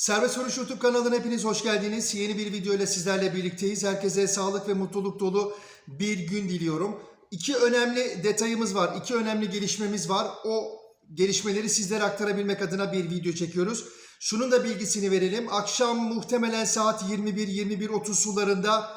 Serbest Vuruş YouTube kanalına hepiniz hoş geldiniz. Yeni bir video ile sizlerle birlikteyiz. Herkese sağlık ve mutluluk dolu bir gün diliyorum. İki önemli detayımız var, iki önemli gelişmemiz var. O gelişmeleri sizlere aktarabilmek adına bir video çekiyoruz. Şunun da bilgisini verelim. Akşam muhtemelen saat 21-21.30 sularında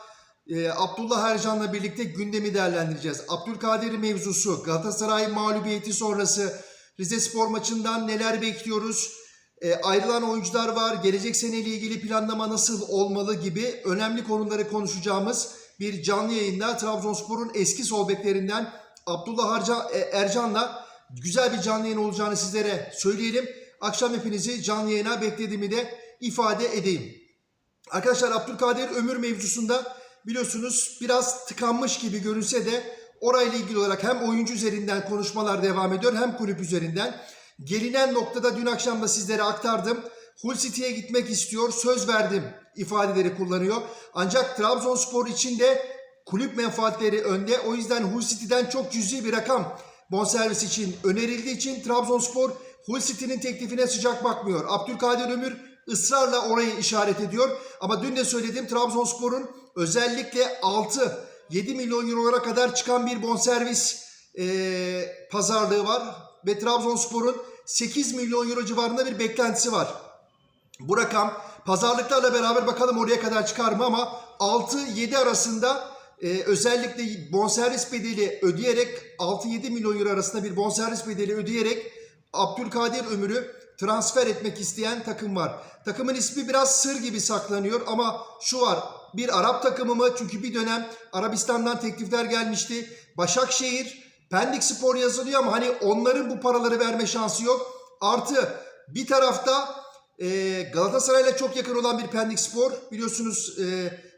e, Abdullah Ercan'la birlikte gündemi değerlendireceğiz. Abdülkadir mevzusu, Galatasaray mağlubiyeti sonrası Rize Spor maçından neler bekliyoruz? E, ayrılan oyuncular var. Gelecek seneyle ilgili planlama nasıl olmalı gibi önemli konuları konuşacağımız bir canlı yayında Trabzonspor'un eski sol beklerinden Abdullah Harca, e, Ercan'la güzel bir canlı yayın olacağını sizlere söyleyelim. Akşam hepinizi canlı yayına beklediğimi de ifade edeyim. Arkadaşlar Abdülkadir Ömür mevzusunda biliyorsunuz biraz tıkanmış gibi görünse de orayla ilgili olarak hem oyuncu üzerinden konuşmalar devam ediyor hem kulüp üzerinden. Gelinen noktada dün akşam da sizlere aktardım. Hull City'ye gitmek istiyor, söz verdim ifadeleri kullanıyor. Ancak Trabzonspor için de kulüp menfaatleri önde. O yüzden Hull City'den çok cüzi bir rakam bonservis için önerildiği için Trabzonspor Hull City'nin teklifine sıcak bakmıyor. Abdülkadir Ömür ısrarla orayı işaret ediyor. Ama dün de söyledim Trabzonspor'un özellikle 6 7 milyon eurolara kadar çıkan bir bonservis eee pazarlığı var. Ve Trabzonspor'un 8 milyon euro civarında bir beklentisi var. Bu rakam pazarlıklarla beraber bakalım oraya kadar çıkar mı ama 6-7 arasında e, özellikle bonservis bedeli ödeyerek 6-7 milyon euro arasında bir bonservis bedeli ödeyerek Abdülkadir Ömür'ü transfer etmek isteyen takım var. Takımın ismi biraz sır gibi saklanıyor ama şu var bir Arap takımı mı? Çünkü bir dönem Arabistan'dan teklifler gelmişti. Başakşehir, Pendik Spor yazılıyor ama hani onların bu paraları verme şansı yok. Artı bir tarafta e, Galatasaray'la çok yakın olan bir Pendik Spor. Biliyorsunuz e,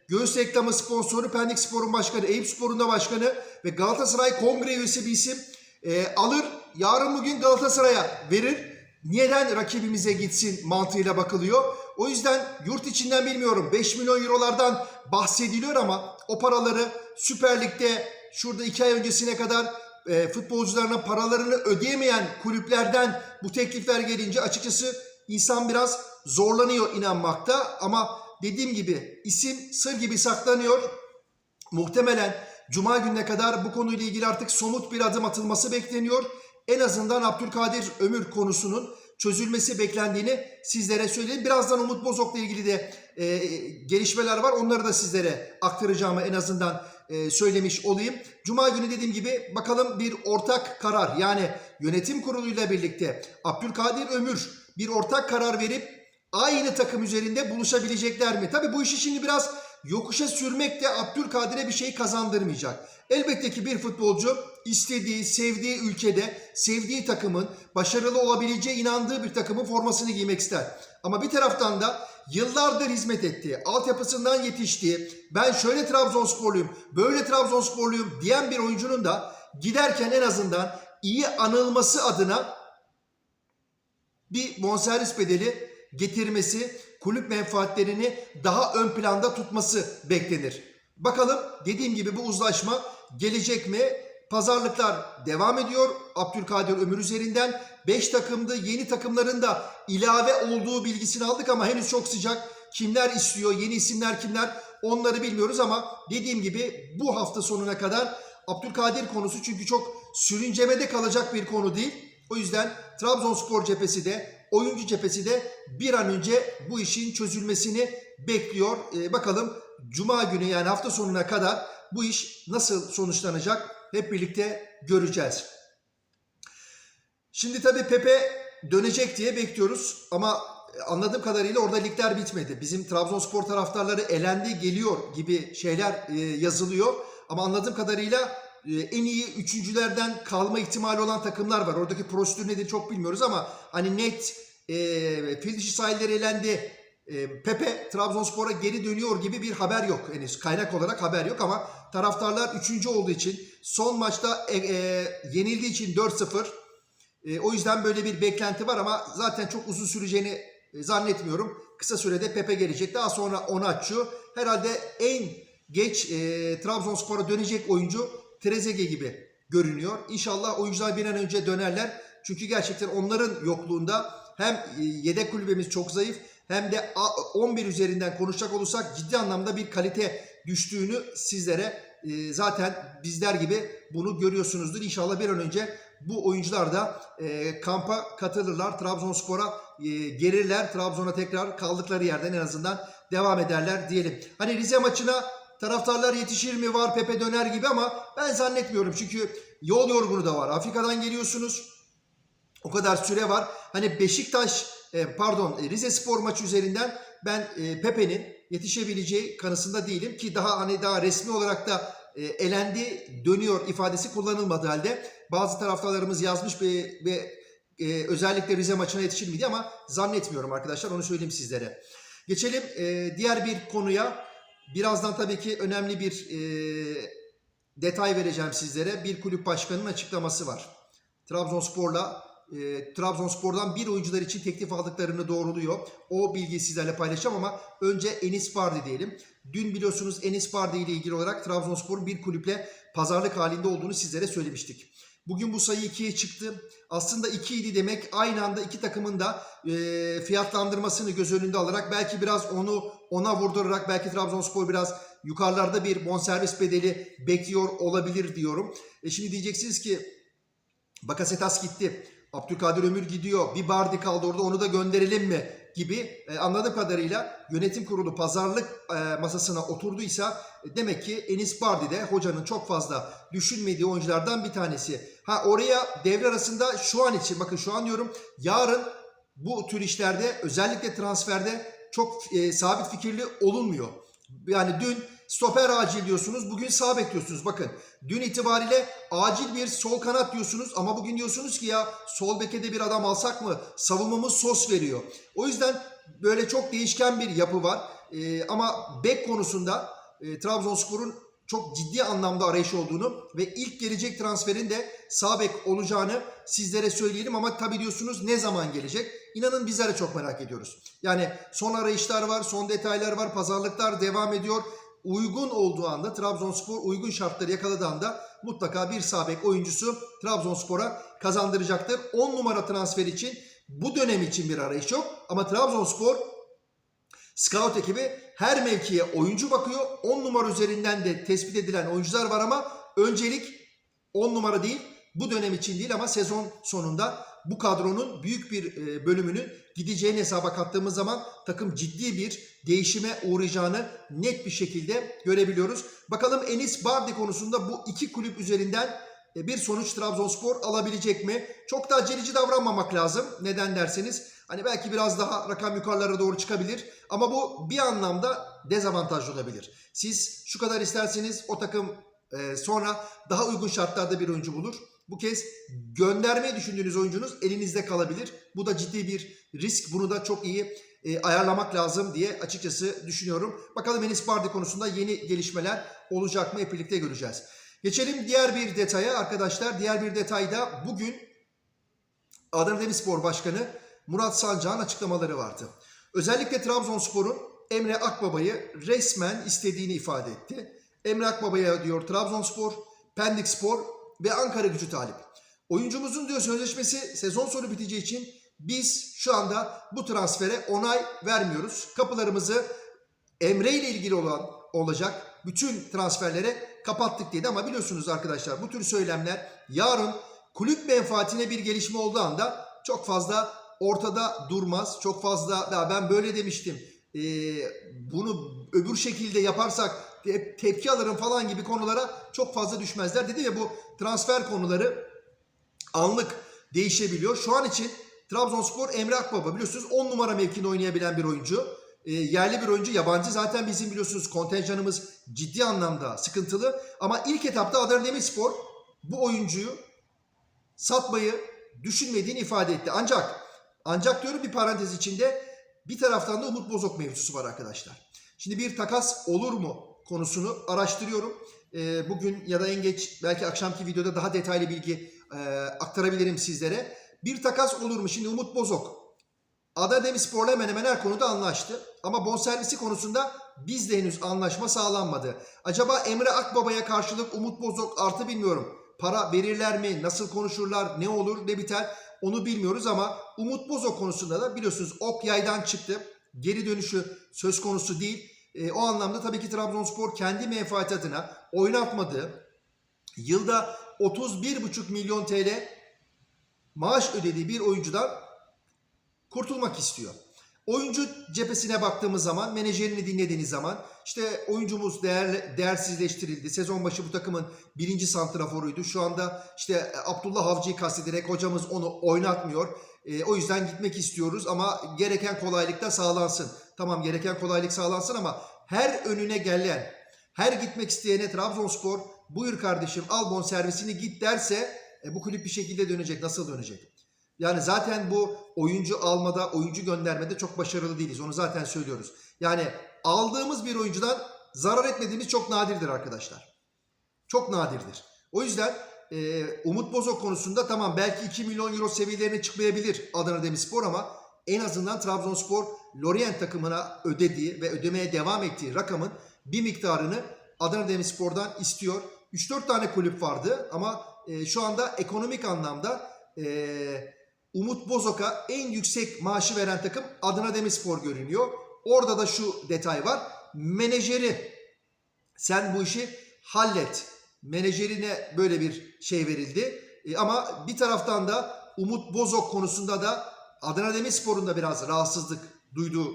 göğüs reklamı sponsoru Pendik Spor'un başkanı, Eyüp Spor'un da başkanı ve Galatasaray kongre üyesi bir isim. E, alır yarın bugün Galatasaray'a verir. Neden rakibimize gitsin mantığıyla bakılıyor. O yüzden yurt içinden bilmiyorum 5 milyon eurolardan bahsediliyor ama o paraları Süper Lig'de şurada 2 ay öncesine kadar e, futbolcularına paralarını ödeyemeyen kulüplerden bu teklifler gelince açıkçası insan biraz zorlanıyor inanmakta. Ama dediğim gibi isim sır gibi saklanıyor. Muhtemelen Cuma gününe kadar bu konuyla ilgili artık somut bir adım atılması bekleniyor. En azından Abdülkadir Ömür konusunun çözülmesi beklendiğini sizlere söyleyeyim. Birazdan Umut Bozok'la ilgili de e, gelişmeler var. Onları da sizlere aktaracağımı en azından e, söylemiş olayım. Cuma günü dediğim gibi bakalım bir ortak karar yani yönetim kuruluyla birlikte Abdülkadir Ömür bir ortak karar verip aynı takım üzerinde buluşabilecekler mi? Tabii bu işi şimdi biraz yokuşa sürmek de Abdülkadir'e bir şey kazandırmayacak. Elbette ki bir futbolcu istediği, sevdiği ülkede, sevdiği takımın başarılı olabileceği inandığı bir takımın formasını giymek ister. Ama bir taraftan da yıllardır hizmet ettiği, altyapısından yetiştiği, ben şöyle Trabzonsporluyum, böyle Trabzonsporluyum diyen bir oyuncunun da giderken en azından iyi anılması adına bir bonservis bedeli getirmesi, kulüp menfaatlerini daha ön planda tutması beklenir. Bakalım dediğim gibi bu uzlaşma gelecek mi? Pazarlıklar devam ediyor. Abdülkadir Ömür üzerinden 5 takımdı. Yeni takımların da ilave olduğu bilgisini aldık ama henüz çok sıcak. Kimler istiyor, yeni isimler kimler onları bilmiyoruz ama dediğim gibi bu hafta sonuna kadar Abdülkadir konusu çünkü çok sürüncemede kalacak bir konu değil. O yüzden Trabzonspor cephesi de oyuncu cephesi de bir an önce bu işin çözülmesini bekliyor. Ee, bakalım Cuma günü yani hafta sonuna kadar bu iş nasıl sonuçlanacak hep birlikte göreceğiz. Şimdi tabii Pepe dönecek diye bekliyoruz ama anladığım kadarıyla orada ligler bitmedi. Bizim Trabzonspor taraftarları elendi geliyor gibi şeyler e, yazılıyor. Ama anladığım kadarıyla e, en iyi üçüncülerden kalma ihtimali olan takımlar var. Oradaki prosedür nedir çok bilmiyoruz ama hani net e, fil dişi sahilleri elendi. E, Pepe Trabzonspor'a geri dönüyor gibi bir haber yok henüz. Kaynak olarak haber yok ama taraftarlar üçüncü olduğu için son maçta e, e, yenildiği için 4-0 e, o yüzden böyle bir beklenti var ama zaten çok uzun süreceğini e, zannetmiyorum. Kısa sürede Pepe gelecek. Daha sonra Onaçu. Herhalde en geç e, Trabzonspor'a dönecek oyuncu Trezeguet gibi görünüyor. İnşallah oyuncular bir an önce dönerler. Çünkü gerçekten onların yokluğunda hem e, yedek kulübemiz çok zayıf hem de A- 11 üzerinden konuşacak olursak ciddi anlamda bir kalite düştüğünü sizlere e, zaten bizler gibi bunu görüyorsunuzdur. İnşallah bir an önce bu oyuncular da e, kampa katılırlar. Trabzonspor'a e, gelirler. Trabzon'a tekrar kaldıkları yerden en azından devam ederler diyelim. Hani Rize maçına taraftarlar yetişir mi var Pepe döner gibi ama ben zannetmiyorum. Çünkü yol yorgunu da var. Afrika'dan geliyorsunuz. O kadar süre var. Hani Beşiktaş e, pardon e, Rize Spor maçı üzerinden ben e, Pepe'nin yetişebileceği kanısında değilim ki daha hani daha resmi olarak da elendi dönüyor ifadesi kullanılmadı halde bazı taraftarlarımız yazmış ve, ve e, özellikle Rize maçına yetişir mi diye ama zannetmiyorum arkadaşlar onu söyleyeyim sizlere. Geçelim e, diğer bir konuya. Birazdan tabii ki önemli bir e, detay vereceğim sizlere. Bir kulüp başkanının açıklaması var. Trabzonspor'la e, Trabzonspor'dan bir oyuncular için teklif aldıklarını doğruluyor. O bilgiyi sizlerle paylaşacağım ama önce Enis Bardi diyelim. Dün biliyorsunuz Enis Bardi ile ilgili olarak Trabzonspor'un bir kulüple pazarlık halinde olduğunu sizlere söylemiştik. Bugün bu sayı 2'ye çıktı. Aslında 2 idi demek aynı anda iki takımın da e, fiyatlandırmasını göz önünde alarak belki biraz onu ona vurdurarak belki Trabzonspor biraz yukarılarda bir bonservis bedeli bekliyor olabilir diyorum. E şimdi diyeceksiniz ki Bakasetas gitti. Abdülkadir Ömür gidiyor. Bir Bardi kaldı orada onu da gönderelim mi? gibi e, anladığım kadarıyla yönetim kurulu pazarlık e, masasına oturduysa e, demek ki Enis Bardi de hocanın çok fazla düşünmediği oyunculardan bir tanesi. Ha oraya devre arasında şu an için bakın şu an diyorum yarın bu tür işlerde özellikle transferde çok e, sabit fikirli olunmuyor. Yani dün stoper acil diyorsunuz, bugün sağ bek diyorsunuz. Bakın dün itibariyle acil bir sol kanat diyorsunuz ama bugün diyorsunuz ki ya sol beke de bir adam alsak mı? Savunmamız sos veriyor. O yüzden böyle çok değişken bir yapı var. E, ama bek konusunda e, Trabzonspor'un çok ciddi anlamda arayış olduğunu ve ilk gelecek transferin de sağ bek olacağını sizlere söyleyelim ama tabii diyorsunuz ne zaman gelecek? İnanın bizler de çok merak ediyoruz. Yani son arayışlar var, son detaylar var, pazarlıklar devam ediyor. Uygun olduğu anda Trabzonspor uygun şartları yakaladığı anda mutlaka bir sağ bek oyuncusu Trabzonspor'a kazandıracaktır. 10 numara transfer için bu dönem için bir arayış yok ama Trabzonspor Scout ekibi her mevkiye oyuncu bakıyor. 10 numara üzerinden de tespit edilen oyuncular var ama öncelik 10 numara değil bu dönem için değil ama sezon sonunda bu kadronun büyük bir e, bölümünün gideceğini hesaba kattığımız zaman takım ciddi bir değişime uğrayacağını net bir şekilde görebiliyoruz. Bakalım Enis Bardi konusunda bu iki kulüp üzerinden e, bir sonuç Trabzonspor alabilecek mi? Çok da aceleci davranmamak lazım. Neden derseniz hani belki biraz daha rakam yukarılara doğru çıkabilir ama bu bir anlamda dezavantajlı olabilir. Siz şu kadar isterseniz o takım e, sonra daha uygun şartlarda bir oyuncu bulur. Bu kez göndermeyi düşündüğünüz oyuncunuz elinizde kalabilir. Bu da ciddi bir risk. Bunu da çok iyi e, ayarlamak lazım diye açıkçası düşünüyorum. Bakalım Enis Bardi konusunda yeni gelişmeler olacak mı hep birlikte göreceğiz. Geçelim diğer bir detaya arkadaşlar. Diğer bir detayda bugün Adana Demirspor Başkanı Murat Sancak'ın açıklamaları vardı. Özellikle Trabzonspor'un Emre Akbaba'yı resmen istediğini ifade etti. Emre Akbaba'ya diyor Trabzonspor, Pendik Spor ve Ankara gücü talip. Oyuncumuzun diyor sözleşmesi sezon sonu biteceği için biz şu anda bu transfere onay vermiyoruz. Kapılarımızı Emre ile ilgili olan olacak bütün transferlere kapattık dedi ama biliyorsunuz arkadaşlar bu tür söylemler yarın kulüp menfaatine bir gelişme olduğu anda çok fazla ortada durmaz. Çok fazla ben böyle demiştim. Ee, bunu öbür şekilde yaparsak te- tepki alırım falan gibi konulara çok fazla düşmezler. Dedi ya bu transfer konuları anlık değişebiliyor. Şu an için Trabzonspor Emre Akbaba biliyorsunuz 10 numara mevkinde oynayabilen bir oyuncu. E, yerli bir oyuncu yabancı zaten bizim biliyorsunuz kontenjanımız ciddi anlamda sıkıntılı. Ama ilk etapta Adana Demirspor bu oyuncuyu satmayı düşünmediğini ifade etti. Ancak ancak diyorum bir parantez içinde bir taraftan da Umut Bozok mevzusu var arkadaşlar. Şimdi bir takas olur mu konusunu araştırıyorum. E, bugün ya da en geç belki akşamki videoda daha detaylı bilgi e, aktarabilirim sizlere. Bir takas olur mu? Şimdi Umut Bozok Adana Demirspor'la hemen hemen her konuda anlaştı. Ama bonservisi konusunda bizde henüz anlaşma sağlanmadı. Acaba Emre Akbaba'ya karşılık Umut Bozok artı bilmiyorum. Para verirler mi? Nasıl konuşurlar? Ne olur? Ne biter? onu bilmiyoruz ama Umut Bozo konusunda da biliyorsunuz ok yaydan çıktı. Geri dönüşü söz konusu değil. E, o anlamda tabii ki Trabzonspor kendi menfaati adına oynatmadığı yılda 31,5 milyon TL maaş ödediği bir oyuncudan kurtulmak istiyor. Oyuncu cephesine baktığımız zaman, menajerini dinlediğiniz zaman işte oyuncumuz değer, değersizleştirildi. Sezon başı bu takımın birinci santraforuydu. Şu anda işte Abdullah Avcı'yı kastederek hocamız onu oynatmıyor. E, o yüzden gitmek istiyoruz ama gereken kolaylık da sağlansın. Tamam gereken kolaylık sağlansın ama her önüne gelen, her gitmek isteyene Trabzonspor buyur kardeşim al bon servisini git derse e, bu kulüp bir şekilde dönecek. Nasıl dönecek? Yani zaten bu oyuncu almada, oyuncu göndermede çok başarılı değiliz. Onu zaten söylüyoruz. Yani aldığımız bir oyuncudan zarar etmediğimiz çok nadirdir arkadaşlar. Çok nadirdir. O yüzden e, Umut Bozok konusunda tamam belki 2 milyon euro seviyelerine çıkmayabilir Adana Demirspor ama en azından Trabzonspor Lorient takımına ödediği ve ödemeye devam ettiği rakamın bir miktarını Adana Demirspor'dan istiyor. 3-4 tane kulüp vardı ama e, şu anda ekonomik anlamda e, Umut Bozok'a en yüksek maaşı veren takım Adana Demirspor görünüyor. Orada da şu detay var. Menajeri sen bu işi hallet. Menajerine böyle bir şey verildi. E, ama bir taraftan da Umut Bozok konusunda da Adana Demirspor'un da biraz rahatsızlık duyduğu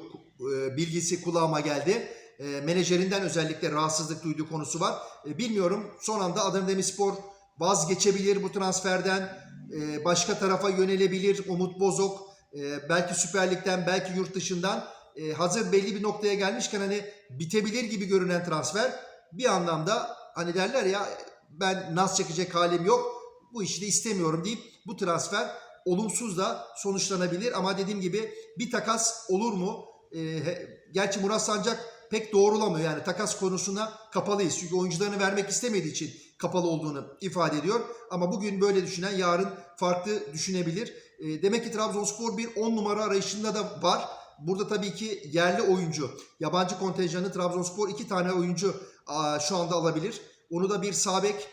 e, bilgisi kulağıma geldi. E, menajerinden özellikle rahatsızlık duyduğu konusu var. E, bilmiyorum son anda Adana Demirspor vazgeçebilir bu transferden. E, başka tarafa yönelebilir Umut Bozok. E, belki Süper Lig'den belki yurt dışından e, hazır belli bir noktaya gelmişken hani bitebilir gibi görünen transfer bir anlamda hani derler ya ben nas çekecek halim yok bu işi de istemiyorum deyip bu transfer olumsuz da sonuçlanabilir ama dediğim gibi bir takas olur mu? E, gerçi Murat Sancak pek doğrulamıyor yani takas konusuna kapalıyız çünkü oyuncularını vermek istemediği için kapalı olduğunu ifade ediyor ama bugün böyle düşünen yarın farklı düşünebilir. E, demek ki Trabzonspor bir 10 numara arayışında da var. Burada tabii ki yerli oyuncu, yabancı kontenjanı Trabzonspor iki tane oyuncu aa, şu anda alabilir. Onu da bir sabek,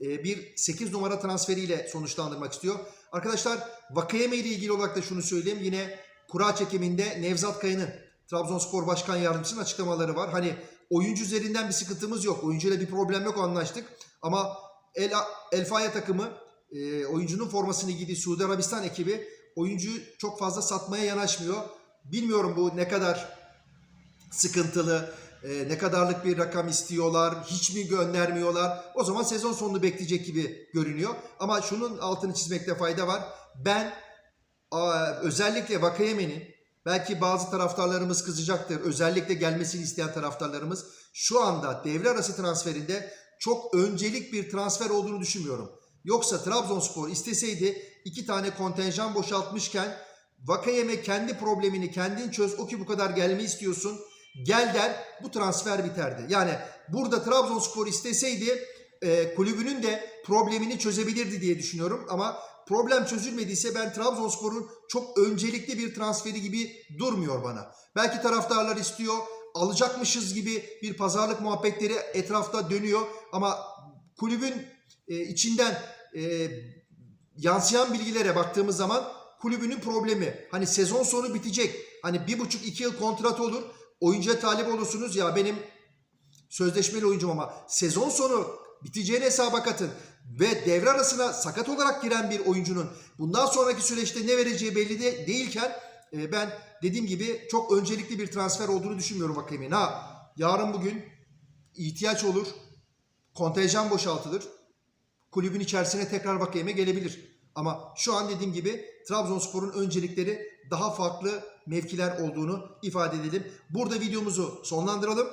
e, bir 8 numara transferiyle sonuçlandırmak istiyor. Arkadaşlar Vakayeme ile ilgili olarak da şunu söyleyeyim. Yine kura çekiminde Nevzat Kaya'nın Trabzonspor Başkan Yardımcısının açıklamaları var. Hani oyuncu üzerinden bir sıkıntımız yok. Oyuncuyla bir problem yok anlaştık. Ama El, El Faya takımı e, oyuncunun formasını giydiği Suudi Arabistan ekibi oyuncuyu çok fazla satmaya yanaşmıyor. Bilmiyorum bu ne kadar sıkıntılı, e, ne kadarlık bir rakam istiyorlar, hiç mi göndermiyorlar. O zaman sezon sonunu bekleyecek gibi görünüyor. Ama şunun altını çizmekte fayda var. Ben a, özellikle Vakayeme'nin belki bazı taraftarlarımız kızacaktır. Özellikle gelmesini isteyen taraftarlarımız şu anda devre arası transferinde çok öncelik bir transfer olduğunu düşünmüyorum. Yoksa Trabzonspor isteseydi iki tane kontenjan boşaltmışken Vakayeme kendi problemini kendin çöz. O ki bu kadar gelme istiyorsun. Gel der bu transfer biterdi. Yani burada Trabzonspor isteseydi e, kulübünün de problemini çözebilirdi diye düşünüyorum. Ama problem çözülmediyse ben Trabzonspor'un çok öncelikli bir transferi gibi durmuyor bana. Belki taraftarlar istiyor alacakmışız gibi bir pazarlık muhabbetleri etrafta dönüyor. Ama kulübün e, içinden e, yansıyan bilgilere baktığımız zaman kulübünün problemi. Hani sezon sonu bitecek. Hani bir buçuk iki yıl kontrat olur. Oyuncuya talip olursunuz ya benim sözleşmeli oyuncum ama sezon sonu biteceğini hesaba katın. Ve devre arasına sakat olarak giren bir oyuncunun bundan sonraki süreçte ne vereceği belli de değilken e, ben dediğim gibi çok öncelikli bir transfer olduğunu düşünmüyorum Vakayeme'nin. Ha yarın bugün ihtiyaç olur. Kontenjan boşaltılır kulübün içerisine tekrar Vakayeme gelebilir. Ama şu an dediğim gibi Trabzonspor'un öncelikleri daha farklı mevkiler olduğunu ifade edelim. Burada videomuzu sonlandıralım.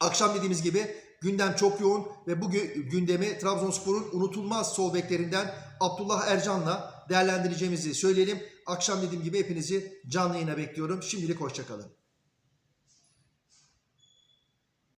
Akşam dediğimiz gibi gündem çok yoğun ve bu gü- gündemi Trabzonspor'un unutulmaz sol beklerinden Abdullah Ercan'la değerlendireceğimizi söyleyelim. Akşam dediğim gibi hepinizi canlı yayına bekliyorum. Şimdilik hoşçakalın.